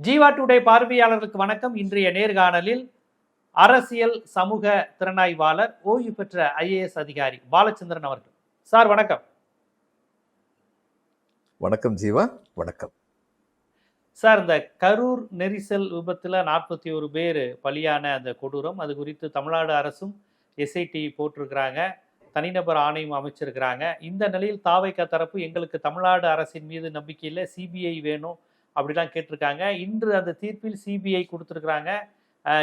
Jeeva today பார்வையாளர்களுக்கு வணக்கம். இன்றைய நேர்காணலில் அரசியல் சமூக திறனாய்வாளர் ஓய்வு பெற்ற ஐஏஎஸ் அதிகாரி பாலச்சந்திரன் அவர்கள். சார் வணக்கம். வணக்கம் ஜீவா வணக்கம். சார் இந்த கரூர் நெரிசல் விபத்துல நாற்பத்தி ஒரு பேர் பலியான அந்த கொடூரம். அது குறித்து தமிழ்நாடு அரசும் எஸ்ஐடி போட்டிருக்கிறாங்க. தனிநபர் ஆணையம் அமைச்சிருக்கிறாங்க. இந்த நிலையில் தாவைக்கா தரப்பு எங்களுக்கு தமிழ்நாடு அரசின் மீது நம்பிக்கை இல்லை. சிபிஐ வேணும். அப்படிலாம் கேட்டிருக்காங்க. இன்று அந்த தீர்ப்பில் சிபிஐ கொடுத்துருக்குறாங்க.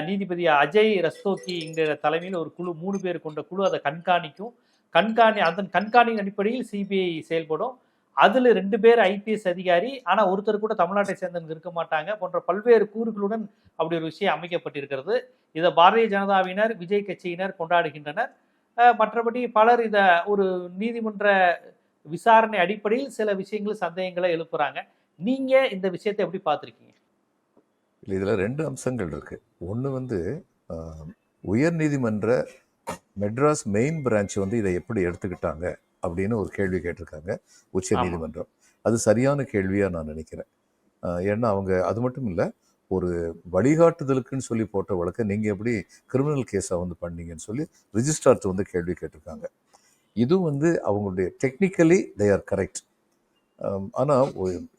நீதிபதி அஜய் ரஸ்தோக்கி என்கிற தலைமையில் ஒரு குழு மூணு பேர் கொண்ட குழு அதை கண்காணிக்கும். கண்காணி அதன் கண்காணியின் அடிப்படையில் சிபிஐ செயல்படும். அதில் ரெண்டு பேர் ஐபிஎஸ் அதிகாரி ஆனால் ஒருத்தர் கூட தமிழ்நாட்டை சேர்ந்தவங்க இருக்க மாட்டாங்க. போன்ற பல்வேறு கூறுகளுடன் அப்படி ஒரு விஷயம் அமைக்கப்பட்டிருக்கிறது. இதை பாரதிய ஜனதாவினர் விஜய் கட்சியினர் கொண்டாடுகின்றனர். மற்றபடி பலர் இதை ஒரு நீதிமன்ற விசாரணை அடிப்படையில் சில விஷயங்கள் சந்தேகங்களை எழுப்புறாங்க. நீங்க இந்த விஷயத்தை எப்படி பார்த்திருக்கீங்க? இல்லை இதில் ரெண்டு அம்சங்கள் இருக்கு. ஒன்று வந்து உயர் நீதிமன்ற மெட்ராஸ் மெயின் பிரான்ச் வந்து இதை எப்படி எடுத்துக்கிட்டாங்க அப்படின்னு ஒரு கேள்வி கேட்டிருக்காங்க உச்ச. நீதிமன்றம். அது சரியான கேள்வியாக நான் நினைக்கிறேன். ஏன்னா அவங்க அது மட்டும் இல்லை ஒரு வழிகாட்டுதலுக்குன்னு சொல்லி போட்ட வழக்கை நீங்கள் எப்படி கிரிமினல் கேஸாக வந்து பண்ணீங்கன்னு சொல்லி ரிஜிஸ்ட்ரார்ட்டு வந்து கேள்வி கேட்டிருக்காங்க. இதுவும் வந்து அவங்களுடைய டெக்னிக்கலி தே ஆர் கரெக்ட் ஆனால்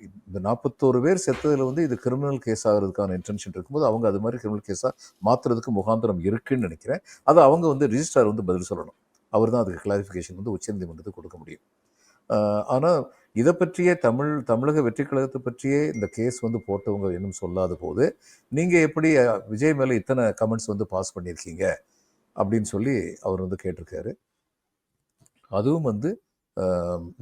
இந்த நாற்பத்தோரு பேர் செத்ததில் வந்து இது கிரிமினல் கேஸ் ஆகிறதுக்கான இன்டென்ஷன் இருக்கும்போது அவங்க அது மாதிரி கிரிமினல் கேஸாக மாற்றுறதுக்கு முகாந்திரம் இருக்குன்னு நினைக்கிறேன். அதை அவங்க வந்து ரிஜிஸ்ட்ரார் வந்து பதில் சொல்லணும். அவர் தான் அதுக்கு கிளாரிஃபிகேஷன் வந்து உச்சநீதிமன்றத்துக்கு கொடுக்க முடியும். ஆனால் இதை பற்றியே தமிழ் தமிழக வெற்றி கழகத்தை பற்றியே இந்த கேஸ் வந்து போட்டவங்க இன்னும் சொல்லாத போது நீங்கள் எப்படி விஜய் மேலே இத்தனை கமெண்ட்ஸ் வந்து பாஸ் பண்ணியிருக்கீங்க? அப்படின்னு சொல்லி அவர் வந்து கேட்டிருக்காரு. அதுவும் வந்து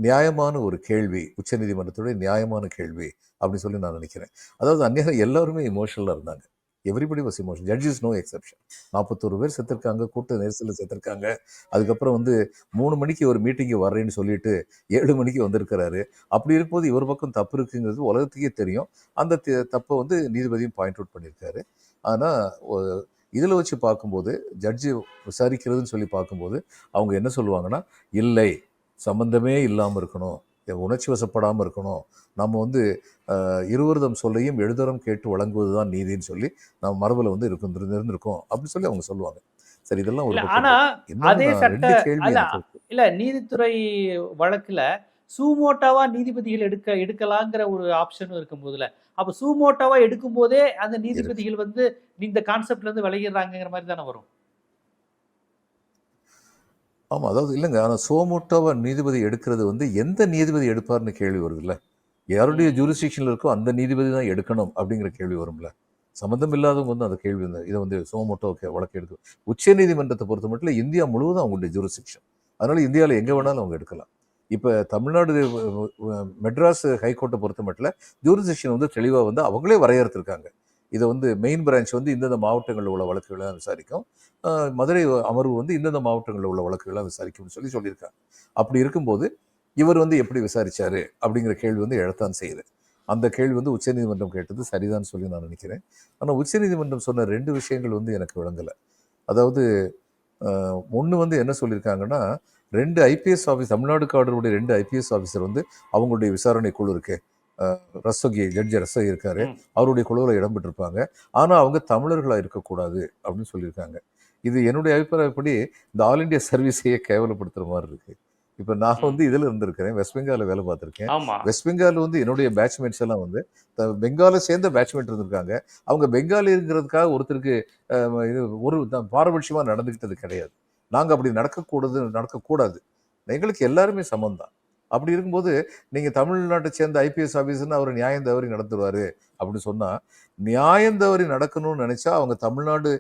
நியாயமான ஒரு கேள்வி உச்சநீதிமன்றத்துடைய நியாயமான கேள்வி அப்படின்னு சொல்லி நான் நினைக்கிறேன். அதாவது அந்நேரம் எல்லாருமே இமோஷனலாக இருந்தாங்க. Everybody was emotion judges no exception நாற்பத்தோரு பேர் செத்துருக்காங்க கூட்ட நெரிசலில் செத்துருக்காங்க. அதுக்கப்புறம் வந்து மூணு மணிக்கு ஒரு மீட்டிங்கு வர்றேன்னு சொல்லிட்டு ஏழு மணிக்கு வந்திருக்கிறாரு. அப்படி இருக்கும்போது இவர் பக்கம் தப்பு இருக்குங்கிறது உலகத்துக்கே தெரியும். அந்த தப்பை வந்து நீதிபதியும் பாயிண்ட் அவுட் பண்ணியிருக்காரு. ஆனால் இதில் வச்சு பார்க்கும்போது ஜட்ஜி விசாரிக்கிறதுன்னு சொல்லி பார்க்கும்போது அவங்க என்ன சொல்லுவாங்கன்னா இல்லை சம்பந்தமே இல்லாமல் இருக்கணும். உணர்ச்சி வசப்படாமல் இருக்கணும். நம்ம வந்து இருவருதம் சொல்லையும் எழுதரம் கேட்டு வழங்குவது தான் நீதின்னு சொல்லி நம்ம மரபில் வந்து இருக்கும் இருந்திருக்கோம் அப்படின்னு சொல்லி அவங்க சொல்லுவாங்க. சரி இதெல்லாம் ஒரு இல்ல பக்கம் ஆனா இருக்கு. இன்னொன்னு அதே சட்ட. இல்ல நீதித்துறை வழக்குல சூமோட்டாவா நீதிபதிகள் எடுக்க எடுக்கலாங்கிற ஒரு ஆப்ஷனும் இருக்கும் போதுல அப்ப சூமோட்டாவா எடுக்கும் போதே அந்த நீதிபதிகள் வந்து இந்த கான்செப்ட்ல இருந்து விலகிடுறாங்கிற மாதிரி தானே வரும்? ஆமாம் அதாவது இல்லைங்க. ஆனால் சோமோட்டோவை நீதிபதி எடுக்கிறது வந்து எந்த நீதிபதி எடுப்பார்னு கேள்வி வருதுல்ல? யாருடைய ஜூரிஸ்டிக்ஷனில் இருக்கோ அந்த நீதிபதி தான் எடுக்கணும் அப்படிங்கிற கேள்வி வரும்ல? சம்மந்தம் இல்லாதவங்க வந்து அந்த கேள்வி வந்து இதை வந்து சோமோட்டோ வழக்கு எடுக்கும் உச்ச நீதிமன்றத்தை பொறுத்த மட்டும் இந்தியா முழுவதும் அவங்களுடைய ஜூரிஸ்டிக்ஷன் அதனால இந்தியாவில் எங்கே வேணாலும் அவங்க எடுக்கலாம். இப்போ தமிழ்நாடு மெட்ராஸ் ஹைகோர்ட்டை பொறுத்த மட்டும் ஜூரிஸ்டிக்ஷன் வந்து தெளிவாக வந்து அவங்களே வரையறுத்திருக்காங்க. இதை வந்து மெயின் பிரான்ச் வந்து இந்தந்த மாவட்டங்களில் உள்ள வழக்குகளை விசாரிக்கும். மதுரை அமர்வு வந்து இந்தந்த மாவட்டங்களில் உள்ள வழக்குகளை விசாரிக்கும்னு சொல்லி சொல்லியிருக்காங்க. அப்படி இருக்கும்போது இவர் வந்து எப்படி விசாரிச்சாரு அப்படிங்கிற கேள்வி வந்து எழத்தான் செய்யுது. அந்த கேள்வி வந்து உச்சநீதிமன்றம் கேட்டது சரிதான் சொல்லி நான் நினைக்கிறேன். ஆனால் உச்சநீதிமன்றம் சொன்ன ரெண்டு விஷயங்கள் வந்து எனக்கு விளங்கலை. அதாவது ஒன்று வந்து என்ன சொல்லியிருக்காங்கன்னா ரெண்டு ஐபிஎஸ் ஆஃபீஸ் தமிழ்நாடு காடருடைய ரெண்டு ஐபிஎஸ் ஆஃபீஸர் வந்து அவங்களுடைய விசாரணை குழு இருக்கு. ரஸ்தோகி ஜட்ஜி ரஸ்தோகி இருக்காரு. அவருடைய குழுவில் இடம்பெற்றிருப்பாங்க. ஆனால் அவங்க தமிழர்களாக இருக்கக்கூடாது அப்படின்னு சொல்லியிருக்காங்க. இது என்னுடைய அபிப்பிராயப்படி இந்த ஆல் இந்தியா சர்வீஸையே கேவலப்படுத்துற மாதிரி இருக்கு. இப்போ நான் வந்து இதில் இருந்திருக்கிறேன். வெஸ்ட் பெங்காலில் வேலை பார்த்துருக்கேன். வெஸ்ட் பெங்கால் வந்து என்னுடைய பேட்ச்மேட்ஸ் எல்லாம் வந்து பெங்காலை சேர்ந்த பேட்ச்மேட் இருந்திருக்காங்க. அவங்க பெங்காலிங்கிறதுக்காக ஒருத்தருக்கு இது ஒரு த- பாரபட்சமா நடந்துக்கிட்டது கிடையாது. நாங்கள் அப்படி நடக்கக்கூடாது நடக்கக்கூடாது. எங்களுக்கு எல்லாருமே சமம் தான் அப்படி இருக்கும்போது நீங்கள் தமிழ்நாட்டை சேர்ந்த ஐபிஎஸ் ஆஃபீஸர்னு அவர் நியாயம் தவறி நடத்துவார் அப்படின்னு சொன்னால் நியாயம் தவறி நடக்கணும்னு நினச்சா அவங்க தமிழ்நாடு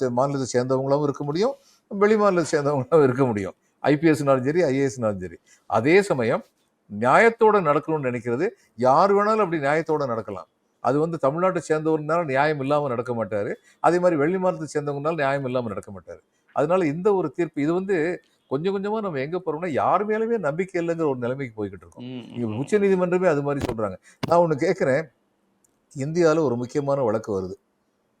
சே- மாநிலத்தை சேர்ந்தவங்களாவும் இருக்க முடியும் வெளி மாநிலத்தை சேர்ந்தவங்களாவும் இருக்க முடியும். ஐபிஎஸ்னாலும் சரி ஐஏஎஸ்னாலும் சரி. அதே சமயம் நியாயத்தோட நடக்கணும்னு நினைக்கிறது யார் வேணாலும் அப்படி நியாயத்தோட நடக்கலாம். அது வந்து தமிழ்நாட்டை சேர்ந்தவர்னால நியாயம் இல்லாமல் நடக்க மாட்டார். அதே மாதிரி வெளி மாநிலத்தை சேர்ந்தவங்கனால நியாயம் இல்லாமல் நடக்க மாட்டார். அதனால இந்த ஒரு தீர்ப்பு இது வந்து கொஞ்சம் கொஞ்சமாக நம்ம எங்கே போகிறோம்னா யார் மேலுமே நம்பிக்கை இல்லைங்கிற ஒரு நிலைமைக்கு போய்கிட்டு இருக்கோம். ம், உச்ச நீதிமன்றமே அது மாதிரி சொல்றாங்க. நான் ஒன்று கேட்குறேன் இந்தியாவில் ஒரு முக்கியமான வழக்கு வருது.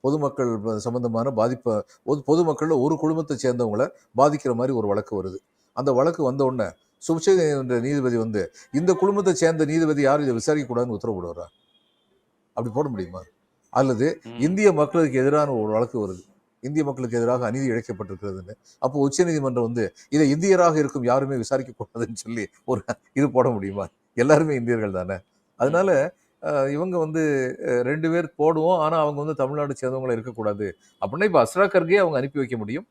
பொதுமக்கள் சம்பந்தமான பாதிப்பை பொது பொதுமக்களில் ஒரு குடும்பத்தை சேர்ந்தவங்கள பாதிக்கிற மாதிரி ஒரு வழக்கு வருது. அந்த வழக்கு வந்த உடனே சுபிச்ச என்ற நீதிபதி வந்து இந்த குடும்பத்தை சேர்ந்த நீதிபதி யாரும் இதை விசாரிக்க கூடாதுன்னு உத்தரவு அப்படி போட முடியுமா? அல்லது. இந்திய மக்களுக்கு எதிரான ஒரு வழக்கு வருது. இந்திய மக்களுக்கு எதிராக அநீதி இழைக்கப்பட்டிருக்கிறதுன்னு. அப்போ உச்சநீதிமன்றம் வந்து இதை இந்தியராக இருக்கும் யாருமே விசாரிக்க கூடாதுன்னு சொல்லி ஒரு இது போட முடியுமா? எல்லாருமே இந்தியர்கள் தானே? அதனால இவங்க வந்து ரெண்டு பேர் போடுவோம். ஆனா அவங்க வந்து தமிழ்நாடு சேர்ந்தவங்களா இருக்கக்கூடாது. அப்படின்னா இப்போ அஸ்ரா கர்கே அவங்க அனுப்பி வைக்க முடியும்.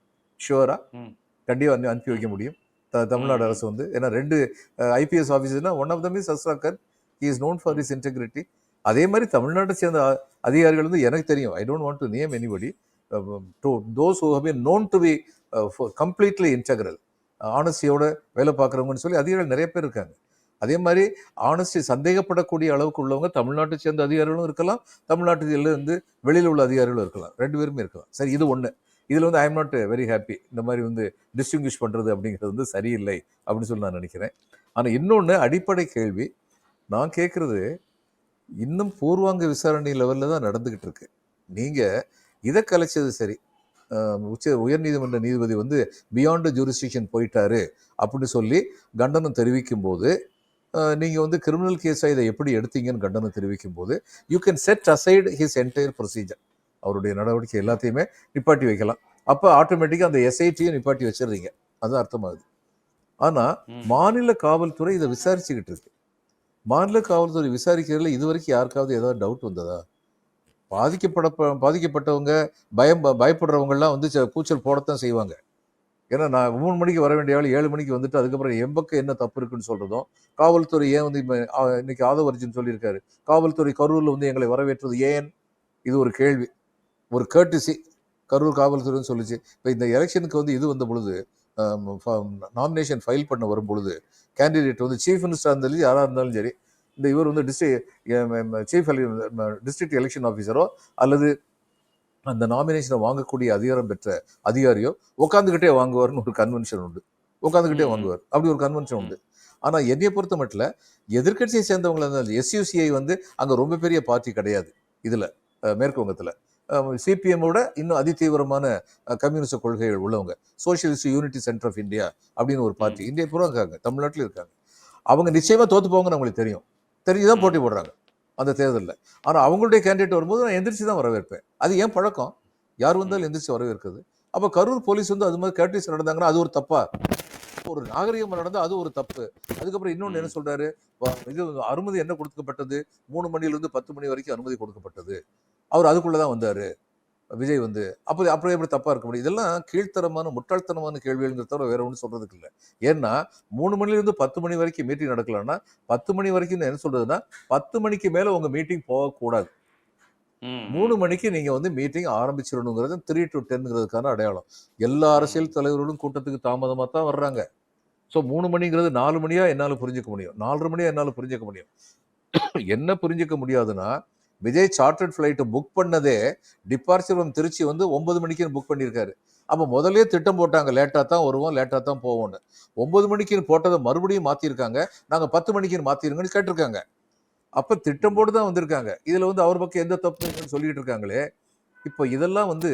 ஷுவரா. ம். கண்டிப்பா அனு- அனுப்பி வைக்க முடியும். த- தமிழ்நாடு. அரசு வந்து ஏன்னா ரெண்டு IPS ஆஃபீஸர்னா one of them is Asra Garg he is known for is integrity அதே மாதிரி தமிழ்நாட்டை சேர்ந்த அதிகாரிகள் வந்து எனக்கு தெரியும். I don't want to name anybody to those who have known to be completely integral ஆனஸ்டியோட வேலை பார்க்குறவங்கன்னு சொல்லி அதிகாரிகள் நிறைய பேர் இருக்காங்க. அதே மாதிரி ஆனஸ்டி சந்தேகப்படக்கூடிய அளவுக்கு உள்ளவங்க தமிழ்நாட்டை சேர்ந்த அதிகாரிகளும் இருக்கலாம் தமிழ்நாட்டிலிருந்து வெளியில் உள்ள அதிகாரிகளும் இருக்கலாம். ரெண்டு பேருமே இருக்கலாம். சரி இது ஒன்று இதில் வந்து I am not very happy இந்த மாதிரி வந்து டிஸ்டிங்விஷ் பண்ணுறது அப்படிங்கிறது வந்து சரியில்லை அப்படின்னு சொல்லி நான் நினைக்கிறேன். ஆனால் இன்னொன்று அடிப்படை கேள்வி. நான் கேட்குறது இன்னும் பூர்வாங்க விசாரணை லெவலில் தான் நடந்துக்கிட்டு இருக்கு. நீங்கள் இதை கலைச்சது சரி. உச்ச உயர்நீதிமன்ற நீதிபதி வந்து பியாண்ட் ஜூரிஸ்டிக்ஷன் போயிட்டாரு அப்படின்னு சொல்லி கண்டனம் தெரிவிக்கும் போது நீங்கள் வந்து கிரிமினல் கேஸாக இதை எப்படி எடுத்தீங்கன்னு கண்டனம் தெரிவிக்கும் போது you can set aside his entire procedure அவருடைய நடவடிக்கை எல்லாத்தையுமே நிப்பாட்டி வைக்கலாம். அப்போ ஆட்டோமேட்டிக்காக அந்த எஸ்ஐடியும் நிப்பாட்டி வச்சிடுறீங்க. அது அர்த்தமாகுது. ஆனால். மாநில காவல்துறை இதை விசாரிச்சுக்கிட்டு இருக்கு. மாநில காவல்துறை விசாரிக்கிறதுல இது வரைக்கும் யாருக்காவது ஏதாவது டவுட் வந்ததா? பாதிக்கப்பட பாதிக்கப்பட்டவங்க பயம் பயப்படுறவங்கலாம் வந்து ச- கூச்சல் போடத்தான் செய்வாங்க. ஏன்னா நான் மூணு மணிக்கு வர வேண்டிய ஆள் ஏழு மணிக்கு வந்துட்டு அதுக்கப்புறம் என் பக்கம் என்ன தப்பு இருக்குன்னு சொல்கிறதும் காவல்துறை ஏன் வந்து இப்ப, ஆ, இன்னைக்கு ஆதவர்ஜின் சொல்லியிருக்காரு காவல்துறை கரூரில் வந்து எங்களை வரவேற்றது ஏன்? இது ஒரு கேள்வி. ஒரு கேர்டிசி கரூர் காவல்துறைன்னு சொல்லிச்சு. இப்போ இந்த எலெக்ஷனுக்கு வந்து இது வந்த பொழுது நாமினேஷன் ஃபைல் பண்ண வரும் பொழுது கேண்டிடேட் வந்து சீஃப் மினிஸ்டராக இருந்தாலும் யாராக இருந்தாலும் சரி இந்த இவர் வந்து டிஸ்ட்ரிக் சீஃப் டிஸ்ட்ரிக்ட் எலெக்ஷன் ஆஃபீஸரோ அல்லது அந்த நாமினேஷனை வாங்கக்கூடிய அதிகாரம் பெற்ற அதிகாரியோ உட்காந்துக்கிட்டே வாங்குவார்னு ஒரு கன்வென்ஷன் உண்டு. உட்காந்துக்கிட்டே. வாங்குவார். அப்படி ஒரு கன்வென்ஷன் உண்டு. ஆனால் என்னைய பொறுத்த மட்டும் எதிர்க்கட்சியை சேர்ந்தவங்களா இருந்தாலும் எஸ்யூசிஐ வந்து அங்கே ரொம்ப பெரிய பார்ட்டி கிடையாது இதில் மேற்கு வங்கத்தில். சிபிஎம்மோட இன்னும் அதிதீவிரமான கம்யூனிஸ்ட் கொள்கைகள் உள்ளவங்க. Socialist unity centre of India அப்படின்னு ஒரு பார்ட்டி இந்தியா பூரா இருக்காங்க தமிழ்நாட்டில் இருக்காங்க. அவங்க நிச்சயமா தோத்து போவாங்கன்னு அவங்களுக்கு தெரியும். தெரிஞ்சு தான் போட்டி போடுறாங்க அந்த தேர்தலில். ஆனால் அவங்களுடைய கேண்டிடேட் வரும்போது நான் எந்திரிச்சு தான் வரவேற்பேன். அது ஏன் பழக்கம்? யார் வந்தாலும் எந்திரிச்சு வரவேற்கிறது. அப்போ கரூர் போலீஸ் வந்து அது மாதிரி கேரக்டரிஸ் நடந்தாங்கன்னா அது ஒரு தப்பா? ஒரு நாகரிகம் நடந்தால் அது ஒரு தப்பு. அதுக்கப்புறம் இன்னொன்று என்ன சொல்றாரு? வ- இது அனுமதி என்ன கொடுக்கப்பட்டது? மூணு மணிலிருந்து பத்து மணி வரைக்கும் அனுமதி கொடுக்கப்பட்டது. அவர் அதுக்குள்ளே தான் வந்தார். விஜய் வந்து அப்போ அப்புறம் எப்படி தப்பாக இருக்க முடியும். இதெல்லாம் கீழ்த்தரமான முட்டாள்தனமான கேள்விகள் தவிர வேற ஒன்றும் சொல்றதுக்கு இல்லை. ஏன்னா மூணு மணிலேருந்து பத்து மணி வரைக்கும் மீட்டிங் நடக்கலன்னா பத்து மணி வரைக்கும் என்ன சொல்றதுன்னா பத்து மணிக்கு மேலே உங்கள் மீட்டிங் போகக்கூடாது. மூணு மணிக்கு நீங்கள் வந்து மீட்டிங் ஆரம்பிச்சிடணுங்கிறது த்ரீ டு டென்ங்கிறதுக்கான அடையாளம். எல்லா அரசியல் தலைவர்களும் கூட்டத்துக்கு தாமதமாக தான் வர்றாங்க. ஸோ மூணு மணிங்கிறது நாலு மணியா என்னால் புரிஞ்சுக்க முடியும். நாலரை மணியா என்னால் புரிஞ்சுக்க முடியும். என்ன புரிஞ்சுக்க முடியாதுன்னா விஜய் சார்ட்டர்ட் ஃப்ளைட்டை புக் பண்ணதே டிபார்ச்சர் ஃப்ரம் திருச்சி வந்து ஒன்பது மணிக்குன்னு புக் பண்ணியிருக்காரு. அப்போ முதலே திட்டம் போட்டாங்க லேட்டாக தான் வருவோம் லேட்டாக தான் போவோம்னு. ஒன்பது மணிக்குன்னு போட்டதை மறுபடியும் மாற்றிருக்காங்க நாங்கள் பத்து மணிக்குன்னு மாற்றிருங்கன்னு கேட்டிருக்காங்க. அப்போ திட்டம் போட்டு தான் வந்திருக்காங்க. இதில் வந்து அவர் பக்கம் எந்த தப்புன்னு சொல்லிட்டு இருக்காங்களே. இப்போ இதெல்லாம் வந்து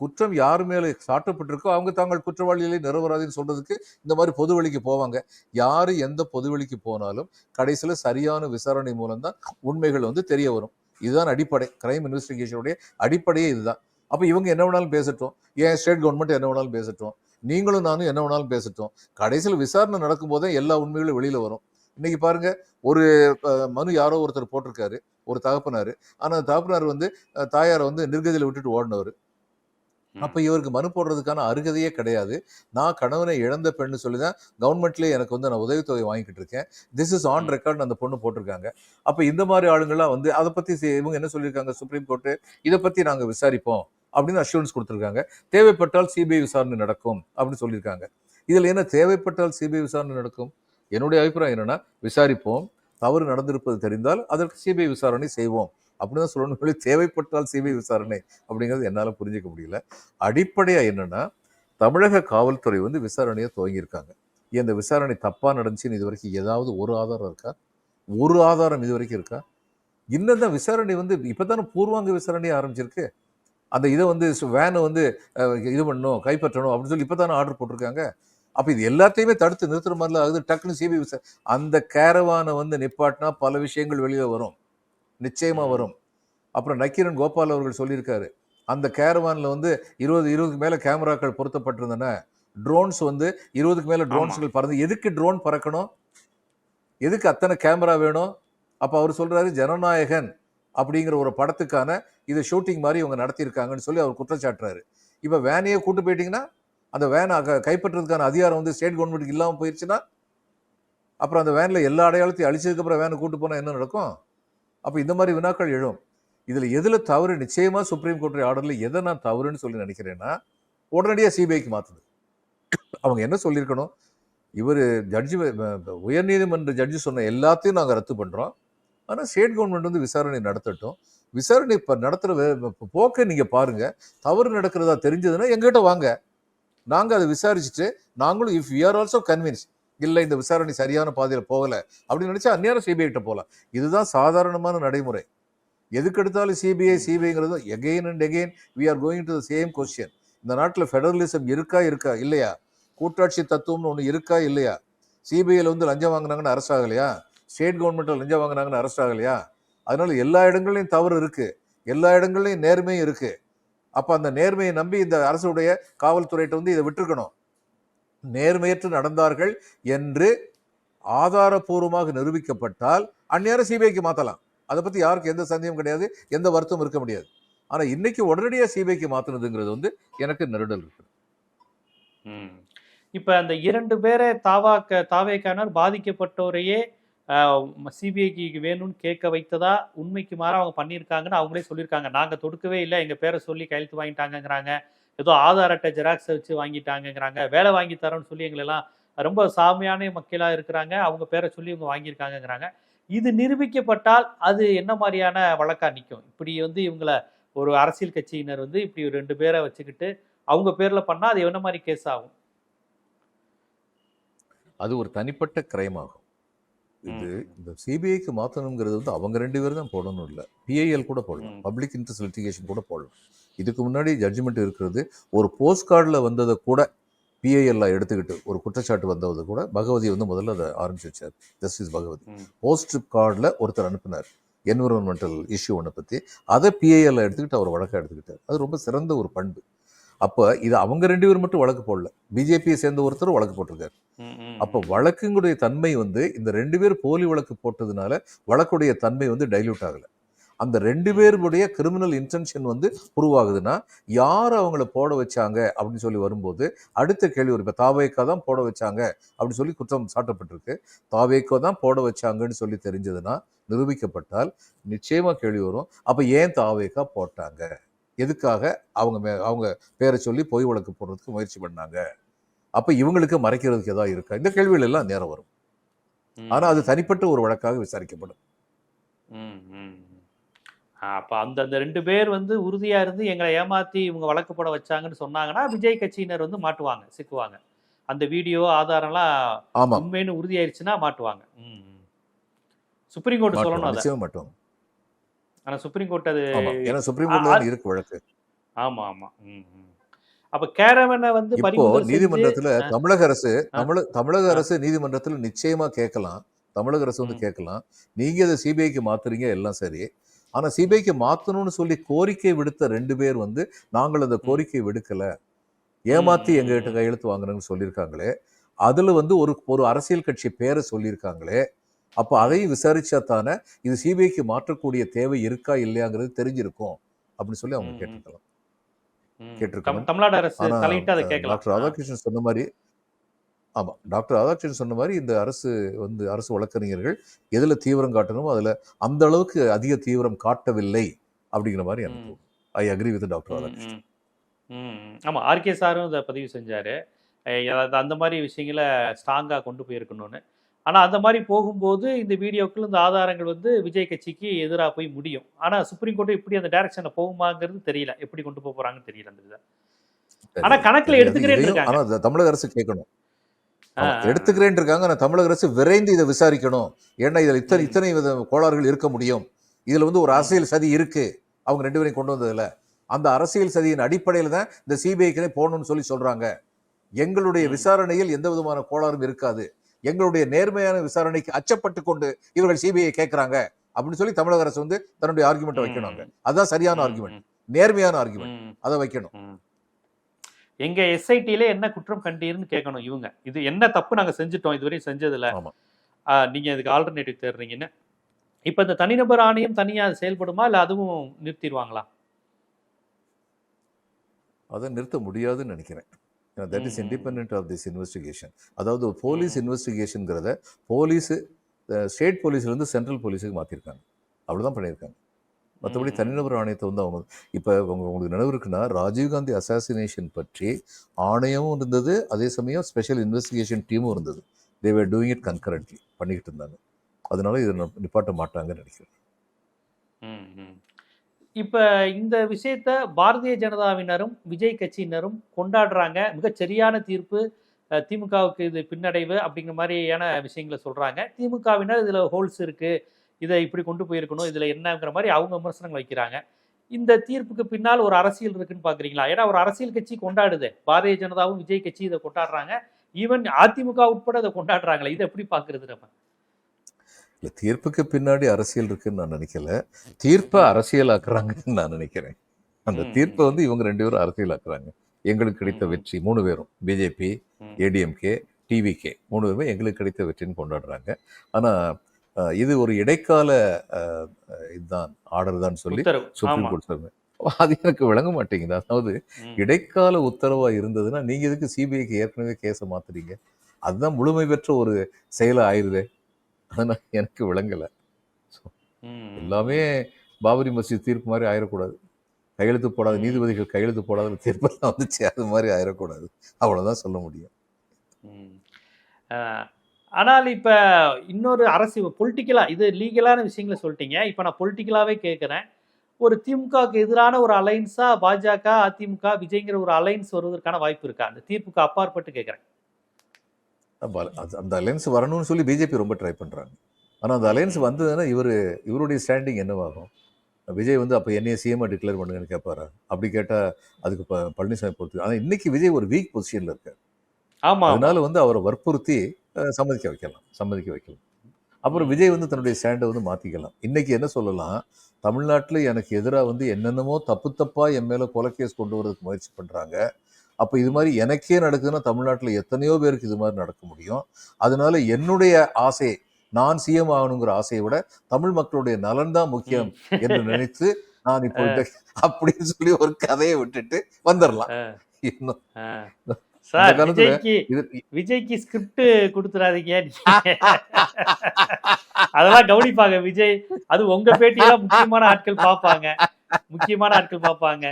குற்றம் யார் மேலே சாட்டப்பட்டிருக்கோ அவங்க தாங்கள் குற்றவாளிகளை நிரபராதின்னு சொல்றதுக்கு இந்த மாதிரி பொது வழிக்கு போவாங்க. யார் எந்த பொது வழிக்கு போனாலும் கடைசியில் சரியான விசாரணை மூலம் தான் உண்மைகள் வந்து தெரிய வரும். இதுதான் அடிப்படை. கிரைம் இன்வெஸ்டிகேஷனுடைய அடிப்படையே இதுதான். அப்போ இவங்க என்ன வேணாலும் பேசட்டும். ஏன் ஸ்டேட் கவர்மெண்ட் என்ன வேணாலும் பேசட்டும். நீங்களும் நானும் என்ன வேணாலும் பேசட்டும். கடைசியில் விசாரணை நடக்கும்போதே எல்லா உண்மைகளும் வெளியில் வரும். இன்னைக்கு பாருங்க ஒரு மனு யாரோ ஒருத்தர் போட்டிருக்காரு. ஒரு தகப்பனார். ஆனால் அந்த தகப்பனார் வந்து தாயாரை வந்து நிர்கதியில் விட்டுட்டு ஓடினவர். அப்போ இவருக்கு மனு போடுறதுக்கான அருகதையே கிடையாது. நான் கணவனை இழந்த பெண்ணு சொல்லி தான் கவர்மெண்ட்லேயே எனக்கு வந்து நான் உதவித்தொகை வாங்கிக்கிட்டு இருக்கேன். This is on. ரெக்கார்ட் அந்த பொண்ணு போட்டிருக்காங்க. அப்போ இந்த மாதிரி ஆளுங்கள்லாம் வந்து அதை பற்றி இவங்க என்ன சொல்லியிருக்காங்க சுப்ரீம் கோர்ட்டு இதை பற்றி நாங்கள் விசாரிப்போம் அப்படின்னு அஷூரன்ஸ் கொடுத்துருக்காங்க. தேவைப்பட்டால் சிபிஐ விசாரணை நடக்கும் அப்படின்னு சொல்லியிருக்காங்க. இதில் என்ன தேவைப்பட்டால் சிபிஐ விசாரணை நடக்கும்? என்னுடைய அபிப்பிராயம் என்னன்னா விசாரிப்போம். தவறு நடந்திருப்பது தெரிந்தால் அதற்கு சிபிஐ விசாரணை செய்வோம். அப்படின்னு தான் சொல்லணும் சொல்லி தேவைப்பட்டால் சிபிஐ விசாரணை அப்படிங்கிறது என்னால் புரிஞ்சிக்க முடியல. அடிப்படையாக என்னென்னா தமிழக காவல்துறை வந்து விசாரணையை துவங்கியிருக்காங்க. இந்த விசாரணை தப்பாக நடந்துச்சுன்னு இது வரைக்கும் ஏதாவது ஒரு ஆதாரம் இருக்கா? ஒரு ஆதாரம் இது வரைக்கும் இருக்கா? இன்னும் தான் விசாரணை வந்து இப்போ தானே பூர்வாங்க விசாரணையே ஆரம்பிச்சிருக்கு. அந்த இதை வந்து வேனை வந்து இது பண்ணணும் கைப்பற்றணும் அப்படின்னு சொல்லி இப்போ தானே ஆர்டர் போட்டிருக்காங்க. அப்போ இது எல்லாத்தையுமே தடுத்து நிறுத்துற மாதிரிலாம் ஆகுது. டக்குன்னு சிபிஐ விசாரணை அந்த கேரவானை வந்து நிப்பாட்டினா பல விஷயங்கள் வெளியில் வரும். நிச்சயமாக. வரும். அப்புறம் நக்கீரன் கோபால் அவர்கள் சொல்லியிருக்காரு அந்த கேரவான்ல வந்து இருபது இருபதுக்கு மேல கேமராக்கள் பொருத்தப்பட்டிருந்தன. ட்ரோன்ஸ் வந்து இருபதுக்கு மேல ட்ரோன்ஸ்கள் பறந்து எதுக்கு ட்ரோன் பறக்கணும்? எதுக்கு அத்தனை கேமரா வேணும்? அப்ப அவர் சொல்றாரு ஜனநாயகன் அப்படிங்கிற ஒரு படத்துக்கான இது ஷூட்டிங் மாதிரி இவங்க நடத்தியிருக்காங்கன்னு சொல்லி அவர் குற்றச்சாட்டுறாரு. இப்ப வேனையே கூட்டு போயிட்டீங்கன்னா அந்த வேனை கைப்பற்றுறதுக்கான அதிகாரம் வந்து ஸ்டேட் கவர்மெண்ட்டுக்கு இல்லாம போயிடுச்சுன்னா அப்புறம் அந்த வேன்ல எல்லா அடையாளத்தையும் அழிச்சதுக்கு அப்புறம் வேனை கூட்டு போனா என்ன நடக்கும்? அப்போ இந்த மாதிரி வினாக்கள் எழும். இதில் எதில் தவறு? நிச்சயமாக சுப்ரீம் கோர்ட் ஆர்டரில் எதை நான் தவறுன்னு சொல்லி நினைக்கிறேன்னா உடனடியாக சிபிஐக்கு மாற்றுது அவங்க என்ன சொல்லியிருக்கணும்? இவர் ஜட்ஜி உயர்நீதிமன்ற ஜட்ஜி சொன்ன எல்லாத்தையும் நாங்கள் ரத்து பண்ணுறோம் ஆனால் ஸ்டேட் கவர்மெண்ட் வந்து விசாரணை நடத்தட்டும். விசாரணை இப்போ நடத்துகிற போக்கை நீங்கள் பாருங்கள் தவறு நடக்கிறதா தெரிஞ்சதுன்னா எங்ககிட்ட வாங்க. நாங்கள் அதை விசாரிச்சுட்டு நாங்களும் if we are also convince இல்ல இந்த விசாரணை சரியான பாதையில போகல அப்படின்னு நினைச்சா அந்நேரம் சிபிஐ கிட்ட போகலாம் இதுதான் சாதாரணமான நடைமுறை. எதுக்கு எடுத்தாலும் CBI சிபிஐங்கிறது again and again we are going to the same question இந்த நாட்டில் ஃபெடரலிசம் இருக்கா இருக்கா இல்லையா? கூட்டாட்சி தத்துவம்னு ஒன்று இருக்கா இல்லையா? சிபிஐல வந்து லஞ்சம் வாங்கினாங்கன்னு அரெஸ்ட் ஆகலையா ஸ்டேட் கவர்மெண்ட்டில் லஞ்சம் வாங்கினாங்கன்னு அரெஸ்ட் ஆகலையா அதனால எல்லா இடங்கள்லையும் தவறு இருக்கு. எல்லா இடங்கள்லையும் நேர்மையும் இருக்கு. அப்ப அந்த நேர்மையை நம்பி இந்த அரசுடைய காவல்துறையிட்ட வந்து இதை விட்டுருக்கணும். நேர்மையற்று நடந்தார்கள் என்று ஆதாரபூர்வமாக நிரூபிக்கப்பட்டால் அந்நேரம் சிபிஐக்கு மாற்றலாம் அதை பற்றி யாருக்கும் எந்த சந்தேகம் கிடையாது எந்த வருத்தம் இருக்க முடியாது. ஆனால் இன்னைக்கு உடனடியாக சிபிஐக்கு மாற்றினதுங்கிறது வந்து எனக்கு நெருடல் இருக்குது. இப்போ அந்த இரண்டு பேரை தாவாக்க தாவேக்கானர் பாதிக்கப்பட்டோரையே சிபிஐக்கு வேணும்னு கேட்க வைத்ததா? உண்மைக்கு மாற அவங்க பண்ணியிருக்காங்கன்னு அவங்களே சொல்லியிருக்காங்க. நாங்கள் தொடுக்கவே இல்லை எங்கள் பேரை சொல்லி கையெழுத்து வாங்கிட்டாங்கங்கிறாங்க. ஏதோ ஆதார் அட்டை ஜெராக்ஸ் வச்சு வாங்கிட்டாங்கங்கிறாங்க. வேலை வாங்கி தரோம்னு சொல்லி எங்களெல்லாம் ரொம்ப சாமியான மக்களா இருக்கிறாங்க. அவங்க பேரை சொல்லி இவங்க வாங்கியிருக்காங்கங்கிறாங்க. இது நிரூபிக்கப்பட்டால் அது என்ன மாதிரியான வழக்கா நிற்கும் இப்படி வந்து இவங்களை ஒரு அரசியல் கட்சியினர் வந்து இப்படி ரெண்டு பேரை வச்சுக்கிட்டு அவங்க பேர்ல பண்ணா அது என்ன மாதிரி கேஸ் ஆகும்? அது ஒரு தனிப்பட்ட கிரைம் ஆகும் இது இந்த சிபிஐக்கு மாற்றணுங்கிறது வந்து அவங்க ரெண்டு பேரும் தான் போடணும் இல்லை பிஐஎல் கூட போடலாம். பப்ளிக் இன்ட்ரெஸ்ட் லிட்டிகேஷன் கூட போடலாம். இதுக்கு முன்னாடி ஜட்ஜ்மெண்ட் இருக்கிறது. ஒரு போஸ்ட் கார்டில் வந்ததை கூட பிஐஎல்ல எடுத்துக்கிட்டு ஒரு குற்றச்சாட்டு வந்தது கூட பகவதி வந்து முதல்ல அதை ஆரம்பிச்சு வச்சார். ஜஸ்டிஸ் பகவதி. போஸ்ட் கார்டில் ஒருத்தர் அனுப்பினார். என்விரான்மெண்டல் இஷ்யூ ஒன்றை பற்றி அதை பிஐஎல்ல எடுத்துக்கிட்டு அவர் வழக்கை எடுத்துக்கிட்டார். அது ரொம்ப சிறந்த ஒரு பண்பு. அப்போ இது அவங்க ரெண்டு பேரும் மட்டும் வழக்கு போடல. பிஜேபியை சேர்ந்த ஒருத்தர் வழக்கு போட்டிருக்காரு. அப்போ. வழக்குங்களுடைய தன்மை வந்து இந்த ரெண்டு பேர் போலி வழக்கு போட்டதுனால வழக்குடைய தன்மை வந்து டைல்யூட் ஆகல. அந்த ரெண்டு பேருடைய கிரிமினல் இன்டென்ஷன் வந்து உருவாகுதுன்னா யார் அவங்கள போட வச்சாங்க அப்படின்னு சொல்லி வரும்போது அடுத்த கேள்வி வரும். இப்போ தாவேக்கா தான் போட வச்சாங்க அப்படின்னு சொல்லி குற்றம் சாட்டப்பட்டிருக்கு. தாவேக்கா தான் போட வச்சாங்கன்னு சொல்லி தெரிஞ்சதுன்னா நிரூபிக்கப்பட்டால் நிச்சயமா கேள்வி வரும். அப்ப ஏன் தாவேக்கா போட்டாங்க? எதுக்காக அவங்க மே அவங்க பேரை சொல்லி பொய் வழக்கு போடுறதுக்கு முயற்சி பண்ணாங்க? அப்ப இவங்களுக்கு மறைக்கிறதுக்கு ஏதாவது இருக்கா? இந்த கேள்விகள் எல்லாம் நேரம் வரும். ம். ஆனா அது தனிப்பட்ட ஒரு வழக்காக விசாரிக்கப்படும். அப்ப அந்த அந்த ரெண்டு பேர் வந்து உறுதியா இருந்து எங்களை ஏமாத்தி இவங்க வழக்கு போட வச்சாங்கன்னு சொன்னாங்கன்னா விஜய் கட்சியினர் வந்து மாட்டுவாங்க சிக்குவாங்க அந்த வீடியோ ஆதாரம்லாம் உண்மைன்னு உறுதியாயிருச்சுன்னா மாட்டுவாங்க. சுப்ரீம் கோர்ட் சொல்லணும் மாட்டுவாங்க. அதை நிச்சயமா மாட்டோம் ஆனா சுப்ரீம் கோர்ட் அது ஏன்னா சுப்ரீம் கோர்ட்ல இருக்கு வழக்கு ஆமா ஆமா ம், ம். அப்ப கேரவனை வந்து இப்போ நீதிமன்றத்துல தமிழக அரசு. தமிழ தமிழக. அரசு நீதிமன்றத்துல நிச்சயமா கேட்கலாம் தமிழக அரசு வந்து. கேட்கலாம் நீங்க அதை சிபிஐக்கு மாத்துறீங்க எல்லாம் சரி ஆனா சிபிஐக்கு மாத்தணும்னு சொல்லி கோரிக்கை விடுத்த ரெண்டு பேர் வந்து நாங்கள் அந்த. கோரிக்கை விடுக்கல ம், எங்ககிட்ட. கையெழுத்து வாங்குறேன்னு சொல்லியிருக்காங்களே அதுல வந்து ஒரு ஒரு அரசியல் கட்சி பேரை சொல்லியிருக்காங்களே அப்ப அதையும் விசாரிச்சா தானே இது சிபிஐக்கு மாற்றக்கூடிய தேவை இருக்கா இல்லையாங்கிறது தெரிஞ்சிருக்கும் அப்படின்னு சொல்லி அவங்க ம், ம். கேட்டிருக்கலாம் ம். கேட்டிருக்கணும். தம்- தமிழ்நாடு அரசு ஆனா தலையிட்டு அதை அஹ், கேட்கலாம் டாக்டர். ராதாகிருஷ்ணன் சொன்ன மாதிரி ஆமா. டாக்டர் ராதாகிருஷ்ணன் சொன்ன மாதிரி இந்த அரசு வந்து அரசு வழக்கறிஞர்கள் எதுல தீவிரம் காட்டணுமோ அதுல அந்த அளவுக்கு அதிக தீவிரம் காட்டவில்லை அப்படிங்கிற மாதிரி எனக்கு I agree with doctor Radhakrishnan ம். ம், ம். ஆமா ஆர்கே சாரும் இதை பதிவு செஞ்சாரு. அந்த மாதிரி விஷயங்களை ஸ்ட்ராங்கா கொண்டு போயிருக்கணும்னு. ஆனா அந்த மாதிரி போகும்போது இந்த வீடியோக்கள் இந்த ஆதாரங்கள் வந்து விஜய் கட்சிக்கு எதிராக போய் முடியும். ஆனா சுப்ரீம் கோர்ட் இப்படி அந்த டைரக்ஷன்ல போகுமாங்கிறது தெரியல. எப்படி கொண்டு போக போறாங்கன்னு தெரியல அந்த இதை. ஆனா கணக்குல த- தமிழக அரசு கேட்கணும். எடுத்துக்கிறேன் இருக்காங்க ஆனா தமிழக அரசு விரைந்து இதை விசாரிக்கணும். ஏன்னா இதுல இத்தனை. இத்தனை வித கோளாறுகள் இருக்க முடியும். இதுல வந்து ஒரு அரசியல் சதி இருக்கு. அவங்க ரெண்டு பேரையும் கொண்டு வந்ததுல. அந்த அரசியல் சதியின் அடிப்படையில தான் இந்த சிபிஐக்கு போகணும்னு சொல்லி சொல்றாங்க. எங்களுடைய. விசாரணையில் எந்த விதமான கோளாறும் இருக்காது. எங்களுடைய நேர்மையான விசாரணைக்கு அச்சப்பட்டு கொண்டு இவர்கள் சிபிஐ கேட்கறாங்க அப்படின்னு சொல்லி தமிழக அரசு வந்து தன்னுடைய ஆர்குமெண்ட்டை ம். வைக்கணும் அதுதான் சரியான ஆர்குமெண்ட் நேர்மையான ஆர்குமெண்ட் அதை வைக்கணும். எங்க எஸ்ஐடில என்ன குற்றம் கண்டீர்னு கேட்கணும் இவங்க. இது என்ன தப்பு நாங்க செஞ்சுட்டோம் இதுவரையும் செஞ்சதுல நீங்க இதுக்கு ஆல்டர்னேட்டிவ் தேடுறீங்கன்னு. இப்ப இந்த தனிநபர் ஆணையம் தனியா செயல்படுமா? இல்ல அதுவும் நிறுத்திடுவாங்களா? அதை நிறுத்த முடியாதுன்னு நினைக்கிறேன். That is. Independent of this investigation அதாவது போலீஸ் இன்வெஸ்டிகேஷனுங்கிறத போலீஸ் ஸ்டேட் போலீஸ்லேருந்து சென்ட்ரல் போலீஸுக்கு மாற்றிருக்காங்க அவ்வளோதான் பண்ணியிருக்காங்க. மற்றபடி. தனிநபர் ஆணையத்தை வந்து அவங்க இப்போ உங்க உங்களுக்கு நினைவு இருக்குன்னா ராஜீவ்காந்தி அசாசினேஷன் பற்றி ஆணையமும் இருந்தது அதே சமயம் ஸ்பெஷல் இன்வெஸ்டிகேஷன் டீமும் இருந்தது. தேவர் டூயிங் இட் கன்கரண்ட்லி பண்ணிக்கிட்டு இருந்தாங்க. அதனால இதை நிப்பாட்ட மாட்டாங்கன்னு நினைக்கிறேன். இப்ப இந்த விஷயத்த பாரதிய ஜனதாவினரும் விஜய் கட்சியினரும் கொண்டாடுறாங்க. மிகச் சரியான தீர்ப்பு திமுகவுக்கு இது பின்னடைவு அப்படிங்கிற மாதிரியான விஷயங்களை சொல்றாங்க. திமுகவினர் இதுல ஹோல்ஸ் இருக்கு. இதை இப்படி கொண்டு போயிருக்கணும் இதுல என்னங்கிற மாதிரி அவங்க விமர்சனங்கள் வைக்கிறாங்க. இந்த தீர்ப்புக்கு பின்னால் ஒரு அரசியல் இருக்குன்னு பாக்குறீங்களா? ஏன்னா ஒரு அரசியல் கட்சி கொண்டாடுது. பாரதிய ஜனதாவும் விஜய் கட்சி இதை கொண்டாடுறாங்க. ஈவன் அதிமுக உட்பட இதை கொண்டாடுறாங்களே இதை எப்படி பாக்குறது நம்ம? இல்லை தீர்ப்புக்கு பின்னாடி அரசியல் இருக்குன்னு நான் நினைக்கல. தீர்ப்பை அரசியலாக்குறாங்கன்னு நான் நினைக்கிறேன். அந்த தீர்ப்பை வந்து இவங்க ரெண்டு பேரும் அரசியலாக்குறாங்க. எங்களுக்கு கிடைத்த. வெற்றி மூணு பேரும். பிஜேபி. ஏடிஎம்கே டிவிகே மூணு பேருமே எங்களுக்கு கிடைத்த வெற்றின்னு கொண்டாடுறாங்க. ஆனால் இது ஒரு இடைக்கால இதுதான் ஆர்டர் தான் சொல்லி சுப்ரீம் கோர்ட் சொல்லுங்க அது எனக்கு விளங்க மாட்டேங்குது. அதாவது. இடைக்கால உத்தரவா இருந்ததுன்னா நீங்க எதுக்கு சிபிஐக்கு ஏற்கனவே கேஸை மாத்துறீங்க? அதுதான் முழுமை பெற்ற ஒரு செயலா ஆயிருதே. அதனால எனக்கு விளங்கல. எல்லாமே பாபரி மசீத் தீர்ப்பு மாதிரி ஆயிடக்கூடாது கையெழுத்து போடாத. நீதிபதிகள் கையெழுத்து போடாத தீர்ப்பெல்லாம் வந்துச்சு. அது மாதிரி ஆயிடக்கூடாது அவ்வளவுதான் சொல்ல முடியும். ஆனால் இப்ப இன்னொரு அரசியல் பொலிட்டிக்கலா இது லீகலான விஷயங்களை சொல்லிட்டீங்க. இப்ப நான் பொலிட்டிக்கலாவே கேட்கிறேன். ஒரு திமுகவுக்கு எதிரான ஒரு அலைன்ஸா பாஜக அதிமுக விஜய்ங்கிற ஒரு அலைன்ஸ் வருவதற்கான வாய்ப்பு இருக்கா? அந்த தீர்ப்புக்கு அப்பாற்பட்டு கேட்கிறேன். அந்த அலையன்ஸ் வரணும்னு சொல்லி பிஜேபி ரொம்ப ட்ரை பண்றாங்க. ஆனா அந்த அலையன்ஸ் வந்ததுன்னா இவர் இவருடைய ஸ்டாண்டிங் என்னவாகும்? விஜய் வந்து அப்போ என்னைய சிஎம்ஐ டிக்ளேர் பண்ணுங்கன்னு கேட்பாரா? அப்படி கேட்டா அதுக்கு ப- பழனிசாமி பொறுத்து. ஆனா இன்னைக்கு விஜய் ஒரு வீக் பொசிஷன்ல இருக்காரு. ஆமா ஆமா. அதனால வந்து அவரை வற்புறுத்தி சம்மதிக்க வைக்கலாம். சம்மதிக்க வைக்கலாம். அப்புறம் விஜய் வந்து தன்னுடைய ஸ்டாண்டை வந்து மாத்திக்கலாம். இன்னைக்கு என்ன சொல்லலாம்? தமிழ்நாட்டில் எனக்கு எதிராக வந்து என்னென்னமோ தப்பு தப்பா என் மேல கொலைகேஸ் கொண்டு வரதுக்கு முயற்சி பண்றாங்க. அப்போ இது மாதிரி எனக்கே நடக்குதுன்னா தமிழ்நாட்டில் எத்தனையோ பேருக்கு இது மாதிரி நடக்க முடியும். அதனால என்னுடைய ஆசை நான் சிஎம் ஆகணுங்கிற ஆசையை விட தமிழ் மக்களுடைய நலன் தான் முக்கியம் என்று நினைத்து நான் இப்போ அப்படின்னு சொல்லி ஒரு கதையை விட்டுட்டு வந்துடலாம் இன்னும். சார் விஜய்க்கு விஜய்க்கு ஸ்கிரிப்ட் கொடுத்துறாதீங்க. அதெல்லாம் கவனிப்பாங்க. விஜய் அது உங்க பேட்டியெல்லாம் முக்கியமான ஆட்கள் பார்ப்பாங்க. முக்கியமான ஆட்கள் பார்ப்பாங்க.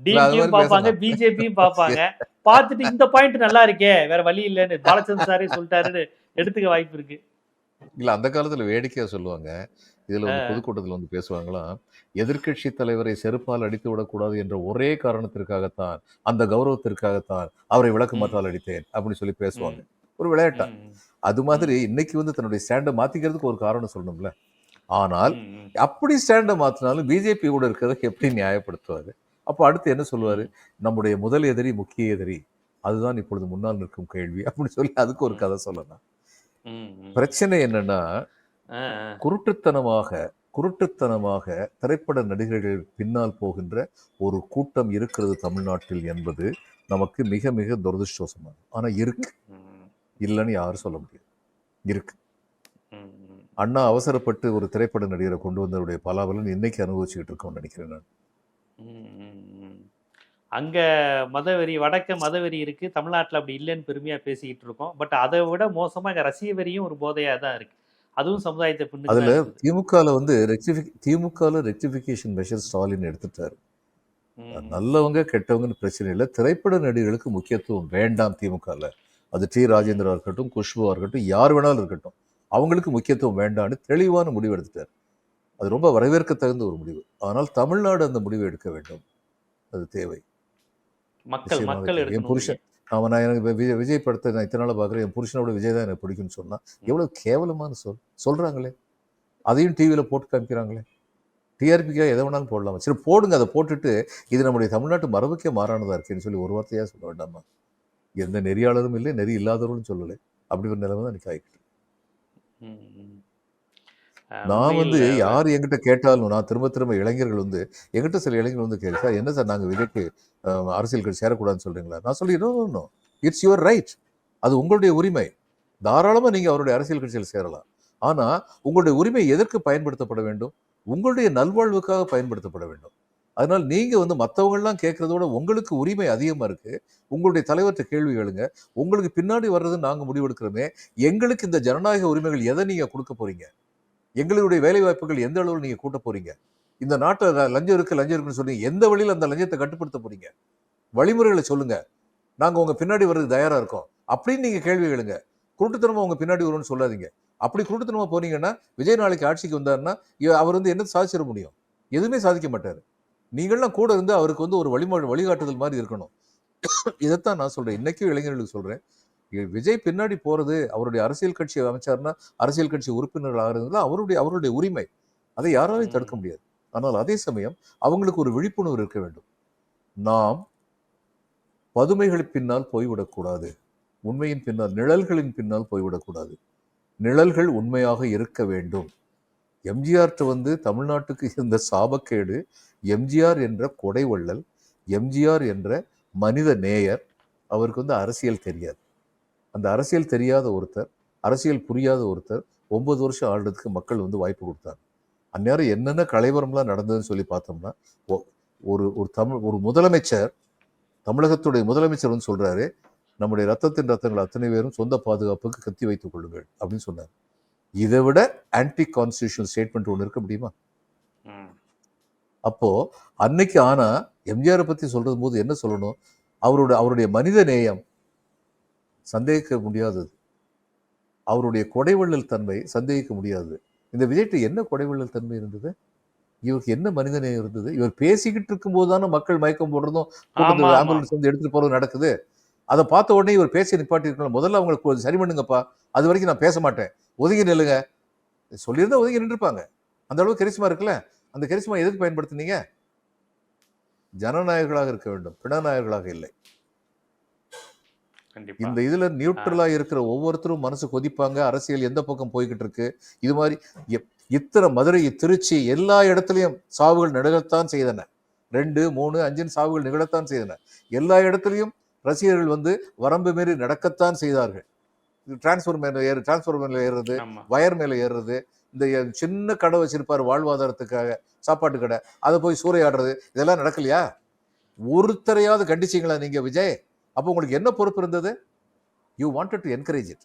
டிஎம்கேயும் பார்ப்பாங்க. பிஜேபியும் பார்ப்பாங்க. பார்த்துட்டு இந்த பாயிண்ட் நல்லா இருக்கே வேற வழி இல்லைன்னு பாலச்சந்திர சாரே சொல்லிட்டாருன்னு எடுத்துக்க வாய்ப்பு இருக்கு. இல்ல அந்த காலத்துல வேடிக்கையா சொல்லுவாங்க. இதுல வந்து பொதுக்கூட்டத்துல வந்து பேசுவாங்களாம் எதிர்க்கட்சி தலைவரை செருப்பால் அடித்து விடக்கூடாது என்ற ஒரே காரணத்திற்காகத்தான் அந்த கௌரவத்திற்காகத்தான் அவரை விளக்கு. மாற்றால் அடித்தேன் அப்படின்னு சொல்லி பேசுவாங்க. ஒரு விளையாட்டா? அது மாதிரி இன்னைக்கு வந்து தன்னுடைய ஸ்டாண்டை மாத்திக்கிறதுக்கு ஒரு காரணம் சொல்லணும்ல. ஆனால். அப்படி ஸ்டாண்டை மாத்தினாலும் பிஜேபி கூட இருக்கிறத எப்படி நியாயப்படுத்துவாரு? அப்போ அடுத்து என்ன சொல்லுவாரு? நம்முடைய முதல் எதிரி முக்கிய எதிரி அதுதான் இப்பொழுது முன்னால் நிற்கும் கேள்வி அப்படின்னு சொல்லி அதுக்கு ஒரு கதை சொல்லலாம். பிரச்சனை என்னன்னா. குருட்டுத்தனமாக குருட்டுத்தனமாக திரைப்பட நடிகர்கள் பின்னால் போகின்ற ஒரு கூட்டம் இருக்கிறது தமிழ்நாட்டில் என்பது நமக்கு மிக மிக துரதிருஷ்டவசமானது. ஆனா இருக்கு. இல்லைன்னு யாரும் சொல்ல முடியாது. இருக்கு. அண்ணா அவசரப்பட்டு ஒரு திரைப்பட நடிகரை கொண்டு வந்தவருடைய பலாபலன் இன்னைக்கு அனுபவிச்சுக்கிட்டு இருக்கோம்னு நினைக்கிறேன் நான். அங்க மதவெறி வடக்க மதவெறி இருக்கு. தமிழ்நாட்டுல அப்படி இல்லைன்னு பெருமையா பேசிக்கிட்டு இருக்கோம். பட் அதை விட மோசமா இங்க ரசிக வெறியும் ஒரு போதையா தான் இருக்கு. அதுவும் சமுதாயத்தை பின்னுக்கு அதுல இருக்குது. திமுகல வந்து ரெக்டிஃபி திமுகல ரெக்டிஃபிகேஷன் மெஷர் ஸ்டாலின் எடுத்துட்டாரு. நல்லவங்க கெட்டவங்கன்னு பிரச்சனை இல்லை. திரைப்பட நடிகர்களுக்கு முக்கியத்துவம் வேண்டாம் திமுகல. அது டி ராஜேந்திரா இருக்கட்டும் குஷ்புவா இருக்கட்டும் யார் வேணாலும் இருக்கட்டும். அவங்களுக்கு முக்கியத்துவம் வேண்டாம்னு தெளிவான முடிவு எடுத்துட்டார். அது ரொம்ப வரவேற்க தகுந்த ஒரு முடிவு. ஆனால் தமிழ்நாடு அந்த முடிவை எடுக்க வேண்டும். அது தேவை. மக்கள் மக்கள். என் புருஷன் அவன் நான் எனக்கு விஜய் விஜய் படத்தை நான் இத்தனை நாளாக பார்க்குறேன். என் புருஷனோட விஜய் தான் எனக்கு பிடிக்கும்னு சொன்னா எவ்வளவு கேவலமான சொல் சொல்றாங்களே. அதையும் டிவியில் போட்டு காமிக்கிறாங்களே. டிஆர்பிக்காக எதை வேணாலும் போடலாமா? சரி போடுங்க அதை போட்டுட்டு இது நம்முடைய தமிழ்நாட்டு மரபுக்கே மாறானதா இருக்கேன்னு சொல்லி ஒரு வார்த்தையாக சொல்ல வேண்டாமா? எந்த நெறியாளரும் இல்லை நெறி இல்லாதவர்களும் சொல்லலை. அப்படி ஒரு நிலைமை தான் எனக்கு ஆகிட்டு நான் வந்து யார் என்கிட்ட கேட்டாலும் நான் திரும்ப திரும்ப இளைஞர்கள் வந்து என்கிட்ட சில இளைஞர்கள் வந்து கேள்வி சார் என்ன சார் நாங்கள் அஹ், அரசியல் கட்சி சேரக்கூடாதுன்னு சொல்றீங்களா? நான் சொல்லி இட்ஸ் யுவர் ரைட் அது உங்களுடைய உரிமை. தாராளமாக நீங்கள் அவருடைய அரசியல் கட்சியில் சேரலாம். ஆனால் உங்களுடைய உரிமை எதற்கு பயன்படுத்தப்பட வேண்டும்? உங்களுடைய நல்வாழ்வுக்காக பயன்படுத்தப்பட வேண்டும். அதனால் நீங்கள் வந்து மற்றவங்கள்லாம் கேட்குறதோட உங்களுக்கு உரிமை அதிகமாக இருக்குது உங்களுடைய தலைவர்கிட்ட கேள்வி கேளுங்க. உங்களுக்கு பின்னாடி வர்றது நாங்கள் முடிவெடுக்கிறோமே. எங்களுக்கு இந்த ஜனநாயக உரிமைகள் எதை நீங்கள் கொடுக்க போறீங்க? எங்களுடைய வேலை வாய்ப்புகள் எந்த அளவில் நீங்கள் கூட்ட போறீங்க? இந்த நாட்டில் லஞ்சம் இருக்கு லஞ்சம் இருக்குன்னு சொல்லி எந்த வழியில் அந்த லஞ்சத்தை கட்டுப்படுத்த போறீங்க? வழிமுறைகளை சொல்லுங்க. நாங்கள் உங்கள் பின்னாடி வர்றதுக்கு தயாராக இருக்கோம். அப்படின்னு நீங்கள் கேள்வி கேளுங்க. குருட்டுத்தனமாக உங்கள் பின்னாடி வரும்னு சொல்லாதீங்க. அப்படி குருட்டுத்தனமாக போனீங்கன்னா விஜய் நாளைக்கு ஆட்சிக்கு வந்தாருன்னா அவர் வந்து என்ன சாதிச்சிட முடியும்? எதுவுமே சாதிக்க மாட்டார். நீங்கள்லாம் கூட இருந்து அவருக்கு வந்து ஒரு வழிமா வழிகாட்டுதல் மாதிரி இருக்கணும். இதைத்தான் நான் சொல்கிறேன் இன்றைக்கும் இளைஞர்களுக்கு சொல்கிறேன் விஜய் பின்னாடி போறது அவருடைய அரசியல் கட்சி அமைச்சாருன்னா அரசியல் கட்சி உறுப்பினர்கள் ஆகிறதுல அவருடைய அவருடைய உரிமை. அதை யாராலையும். தடுக்க முடியாது. ஆனால் அதே சமயம் அவங்களுக்கு ஒரு விழிப்புணர்வு இருக்க வேண்டும். நாம் பதுமைகளின் பின்னால் போய்விடக்கூடாது. உண்மையின் பின்னால் நிழல்களின் பின்னால் போய்விடக்கூடாது. நிழல்கள் உண்மையாக இருக்க வேண்டும். எம்ஜிஆர்ட்ட வந்து தமிழ்நாட்டுக்கு இருந்த சாபக்கேடு எம்ஜிஆர் என்ற கொடைவள்ளல் எம்ஜிஆர் என்ற மனித நேயர் அவருக்கு வந்து அரசியல் தெரியாது. அந்த அரசியல் தெரியாத ஒருத்தர் அரசியல் புரியாத ஒருத்தர் ஒன்பது வருஷம் ஆள்றதுக்கு மக்கள் வந்து வாய்ப்பு கொடுத்தாங்க. அந்நேரம் என்னென்ன கலைவரம்லாம் நடந்ததுன்னு சொல்லி பார்த்தோம்னா ஒரு ஒரு தமிழ் ஒரு முதலமைச்சர் தமிழகத்துடைய முதலமைச்சர் வந்து சொல்றாரு நம்முடைய ரத்தத்தின் ரத்தங்கள் அத்தனை பேரும் சொந்த பாதுகாப்புக்கு கத்தி வைத்துக் கொள்ளுங்கள் அப்படின்னு சொன்னார். இதை விட ஆன்டி கான்ஸ்டியூஷனல் ஸ்டேட்மெண்ட் ஒன்று இருக்க முடியுமா. அப்போ அன்னைக்கு ஆனா எம்ஜிஆரை பத்தி சொல்றது போது என்ன சொல்லணும்? அவரோட அவருடைய மனித நேயம் சந்தேகிக்க முடியாதது. அவருடைய கொடைவள்ளல் தன்மை சந்தேகிக்க முடியாதது இந்த விஜய்ட்டு என்ன கொடைவள்ளல் தன்மை இருந்தது? இவருக்கு என்ன மனித நேயம் இருந்தது? இவர் பேசிக்கிட்டு இருக்கும்போது தானே மக்கள் மயக்கம் போடுறதும் ஆமா, ஆமா. ஆம்புலன்ஸ் வந்து எடுத்துட்டு போறதும் நடக்குது. அதை பார்த்த உடனே இவர் பேசி நிப்பாட்டி இருக்கணும் முதல்ல அவங்களுக்கு சரி பண்ணுங்கப்பா. அது வரைக்கும் நான் பேச மாட்டேன். ஒதுங்கி நில்லுங்க. சொல்லியிருந்தா ஒதுங்கி நின்றுப்பாங்க. அந்த அளவுக்கு கரிஸ்மா இருக்குல்ல? அந்த கரிஸ்மா எதுக்கு பயன்படுத்துனீங்க? ஜனநாயகர்களாக இருக்க வேண்டும். பிணநாயகர்களாக இல்லை. இந்த இதுல நியூட்ரலா இருக்கிற ஒவ்வொருத்தரும் மனசு கொதிப்பாங்க. அரசியல் எந்த பக்கம் போய்கிட்டு இருக்கு இது மாதிரி இத்தனை மதுரை திருச்சி எல்லா இடத்துலயும் சாவுகள் நிகழத்தான் செய்தன. ரெண்டு மூணு அஞ்சுன்னு சாவுகள் நிகழத்தான் செய்தன. எல்லா இடத்துலயும் ரசிகர்கள் வந்து வரம்பு மீறி நடக்கத்தான் செய்தார்கள். டிரான்ஸ்ஃபர் மேல ஏறு டிரான்ஸ்ஃபர் மேல ஏறுறது வயர் மேல ஏறுறது இந்த சின்ன கடை வச்சிருப்பாரு வாழ்வாதாரத்துக்காக சாப்பாட்டு கடை அதை போய் சூறையாடுறது இதெல்லாம் நடக்கலையா? ஒருத்தரையாவது கண்டிச்சீங்களா நீங்க விஜய்? அப்போ உங்களுக்கு என்ன பொறுப்பு இருந்தது? You wanted to encourage it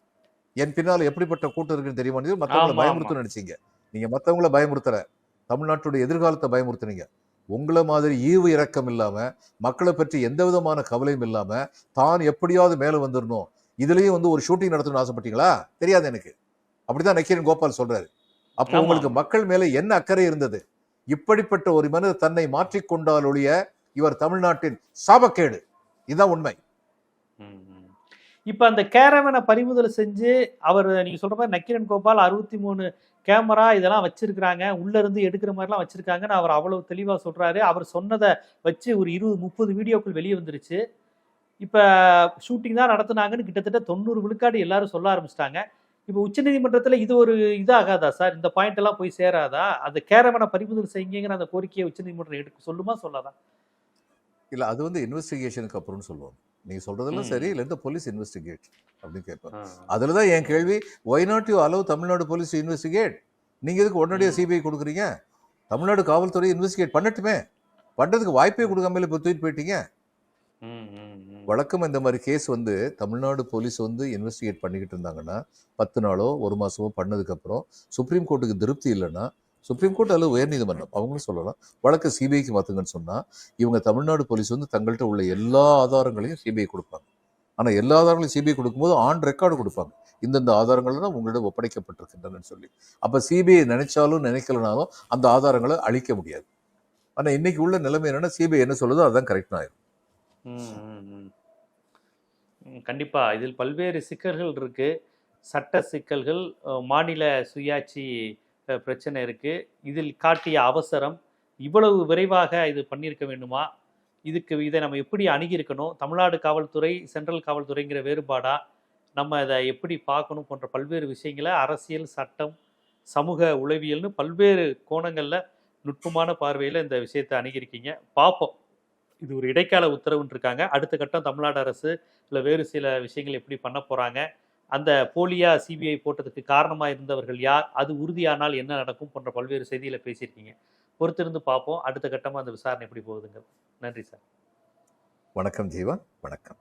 என் பின்னால எப்படிப்பட்ட கூட்டம் இருக்குன்னு தெரியுமா மற்றவங்களை ஆமா, பயமுறுத்த நினைச்சீங்க. நீங்க மற்றவங்கள பயமுறுத்தல. தமிழ்நாட்டுடைய எதிர்காலத்தை பயமுறுத்துனீங்க. உங்களை மாதிரி ஈவு இரக்கம் இல்லாம மக்களை பற்றி எந்த விதமான கவலையும் இல்லாம தான் எப்படியாவது மேல வந்துடணும் இதுலயும் வந்து ஒரு ஷூட்டிங் நடத்தணும்னு ஆசைப்பட்டீங்களா? தெரியாது எனக்கு. அப்படிதான் நக்கீரன் கோபால் சொல்றாரு. அப்போ. உங்களுக்கு மக்கள் மேல என்ன அக்கறை இருந்தது? இப்படிப்பட்ட ஒரு மனிதர் தன்னை மாற்றிக்கொண்டால் ஒழிய இவர் தமிழ்நாட்டின் சாபக்கேடு. இதுதான் உண்மை. இப்ப அந்த கேரவனை பறிமுதல் செஞ்சு அவர் நீங்க சொல்ற மாதிரி நக்கீரன் கோபால் அறுபத்தி மூணு கேமரா இதெல்லாம் வச்சிருக்காங்க உள்ள இருந்து எடுக்கிற மாதிரிலாம் வச்சிருக்காங்கன்னு அவர் அவ்வளவு தெளிவா சொல்றாரு. அவர் சொன்னதை வச்சு ஒரு இருபது முப்பது வீடியோக்கள் வெளியே வந்துருச்சு. இப்ப ஷூட்டிங் தான் நடத்துனாங்கன்னு கிட்டத்தட்ட தொண்ணூறு விழுக்காடு எல்லாரும் சொல்ல ஆரம்பிச்சிட்டாங்க. இப்போ உச்சநீதிமன்றத்துல இது ஒரு இதாகாதா சார்? இந்த பாயிண்ட் எல்லாம் போய் சேராதா? அந்த கேரவனை பறிமுதல் செய்யுங்கிற அந்த கோரிக்கையை உச்சநீதிமன்றம் எடுக்க சொல்லுமா சொல்லாதா? இல்ல அது வந்து இன்வெஸ்டிகேஷனுக்கு அப்புறம்னு சொல்லுவாங்க. நீங்க சொல்றதெல்லாம் ம். சரி இல்ல இந்த போலீஸ் இன்வெஸ்டிகேட் அப்படின்னு கேட்பாங்க அதுலதான் என் கேள்வி why not you allow Tamil Nadu police investigate நீங்க எதுக்கு உடனடியாக. சிபிஐ கொடுக்குறீங்க? தமிழ்நாடு காவல்துறை இன்வெஸ்டிகேட் பண்ணட்டுமே. பண்றதுக்கு வாய்ப்பே கொடுக்காம இப்போ தூக்கிட்டு போயிட்டீங்க. வழக்கம் இந்த மாதிரி கேஸ் வந்து தமிழ்நாடு போலீஸ் வந்து இன்வெஸ்டிகேட் பண்ணிக்கிட்டு இருந்தாங்கன்னா பத்து நாளோ ஒரு மாசமோ பண்ணதுக்கப்புறம் சுப்ரீம் கோர்ட்டுக்கு திருப்தி இல்லைன்னா சுப்ரீம் கோர்ட் அல்லது உயர்நீதிமன்றம் அவங்களும் சொல்லலாம். வழக்கு சிபிஐக்கு மாத்துங்கன்னு சொன்னா இவங்க தமிழ்நாடு போலீஸ் வந்து தங்கள்கிட்ட உள்ள எல்லா ஆதாரங்களையும் சிபிஐ கொடுப்பாங்க. ஆனா எல்லா ஆதாரங்களையும் சிபிஐ கொடுக்கும்போது ஆன் ரெக்கார்டு கொடுப்பாங்க. இந்தந்த ஆதாரங்கள் தான் உங்களிடம் ஒப்படைக்கப்பட்டிருக்கின்றனன்னு சொல்லி. அப்ப சிபிஐ நினைச்சாலும் நினைக்கலனாலும் அந்த ஆதாரங்களை அழிக்க முடியாது. ஆனா இன்னைக்கு உள்ள நிலைமை என்னன்னா சிபிஐ என்ன சொல்லுதோ அதுதான் கரெக்ட் ஆயிரும் கண்டிப்பா. இதில் பல்வேறு சிக்கல்கள் இருக்கு. சட்ட சிக்கல்கள் மாநில சுயாட்சி பிரச்சனை இருக்குது இதில் காட்டிய அவசரம் இவ்வளவு விரைவாக இது பண்ணியிருக்க வேண்டுமா? இதுக்கு இதை நம்ம எப்படி அணுகியிருக்கணும்? தமிழ்நாடு காவல்துறை சென்ட்ரல் காவல்துறைங்கிற வேறுபாடா? நம்ம அதை எப்படி பார்க்கணும் போன்ற பல்வேறு விஷயங்களை அரசியல் சட்டம் சமூக உளவியல்னு பல்வேறு கோணங்களில் நுட்பமான பார்வையில் இந்த விஷயத்தை அணுகியிருக்கீங்க. பார்ப்போம். இது ஒரு இடைக்கால உத்தரவுன்னு இருக்காங்க. அடுத்த கட்டம் தமிழ்நாடு அரசு இல்லை வேறு சில விஷயங்கள் எப்படி பண்ண போகிறாங்க அந்த போலியா சிபிஐ போட்டதுக்கு காரணமாக இருந்தவர்கள் யார்? அது உறுதியானால் என்ன நடக்கும் போன்ற பல்வேறு செய்திகளை பேசியிருக்கீங்க. பொறுத்திருந்து பார்ப்போம். அடுத்த கட்டமாக அந்த விசாரணை எப்படி போகுதுங்க? நன்றி சார். வணக்கம் ஜீவா. வணக்கம்.